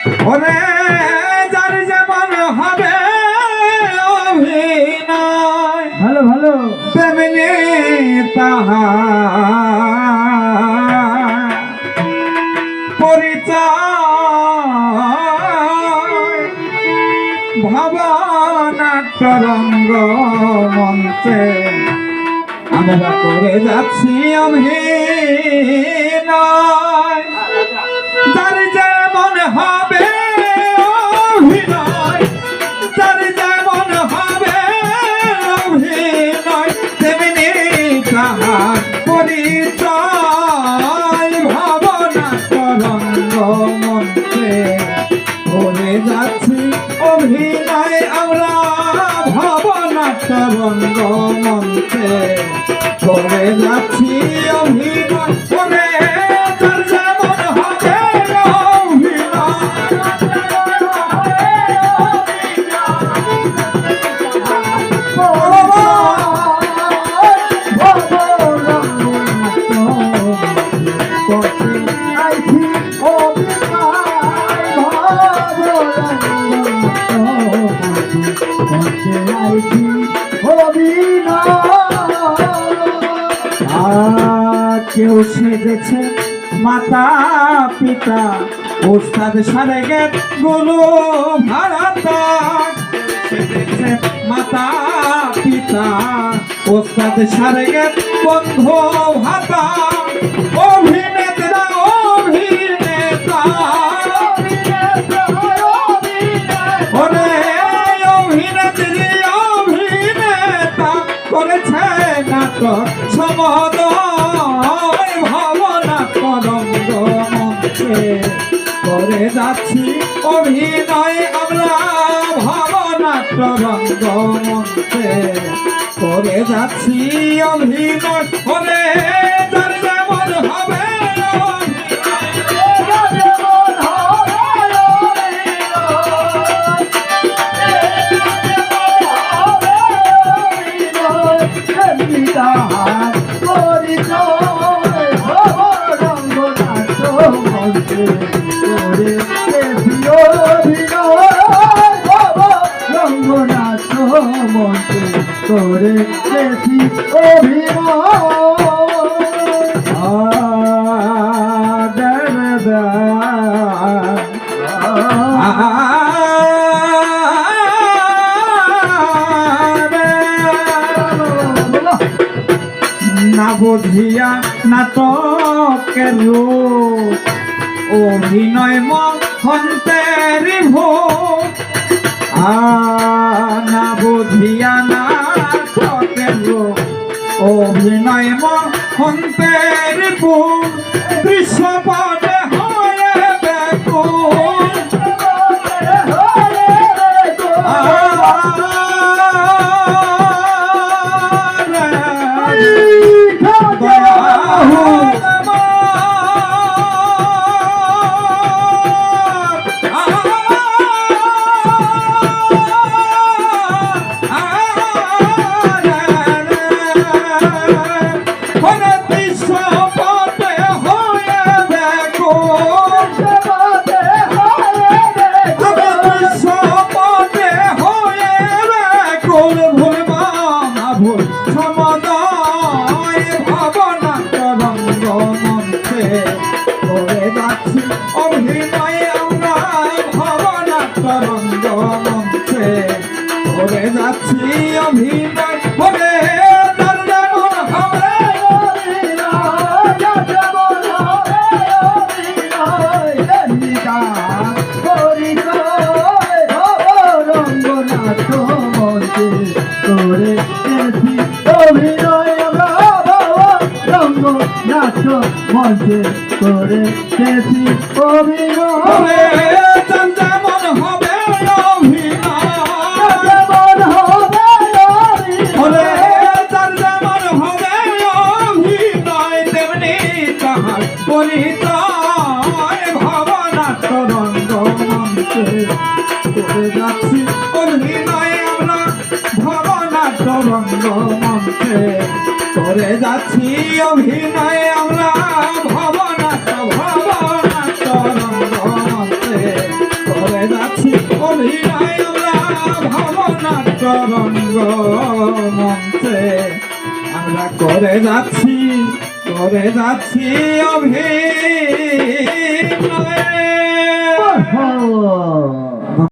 ওরে যার যেমন হবে অভিনয়। ভালো ভালো। তেমনি তাহার পরিচয় ভাবনাট্যরঙ্গ মঞ্চে। আমরা করে যাচ্ছি অভিনয়। পরিচয় ভাবনা তরঙ্গ মঞ্চে করে যাচ্ছি অভিনয় আমরা ভাবনা তরঙ্গ মঞ্চে করে যাচ্ছি অভিনয় কেউ সেজেছে মাতা পিতা, ওস্তাদ সারে গেটগুলো ভারত সেজেছে মাতা পিতা, ওস্তাদ সারে গেট বন্ধু ভাতা। নাটক সমদয় ভাবনা তরঙ্গ মঞ্চে করে যাচ্ছি অভিনয় আমরা ভাবনা তরঙ্গ মঞ্চে করে যাচ্ছি অভিনয় করে করে দেখি অভিনয় না বুঝিয়া নাটকের রূপ অভিনয় মন্তের ভূপ না বুঝিয়া রূপ অভিনয় মন্তের ভূপ দৃশ্যপটে অভিনয় আমরা ভাবনা তরঙ্গ মঞ্চে যাচ্ছি। মঞ্চে করে দেখি অভিনয় সরঙ্গ মঞ্চে করে যাচ্ছি অভিনয় আমরা ভবনা ভবনা সরঙ্গ মঞ্চে করে যাচ্ছি অভিনয় আমরা ভবনা সরঙ্গ মঞ্চে আমরা করে যাচ্ছি করে যাচ্ছি অভিনয়।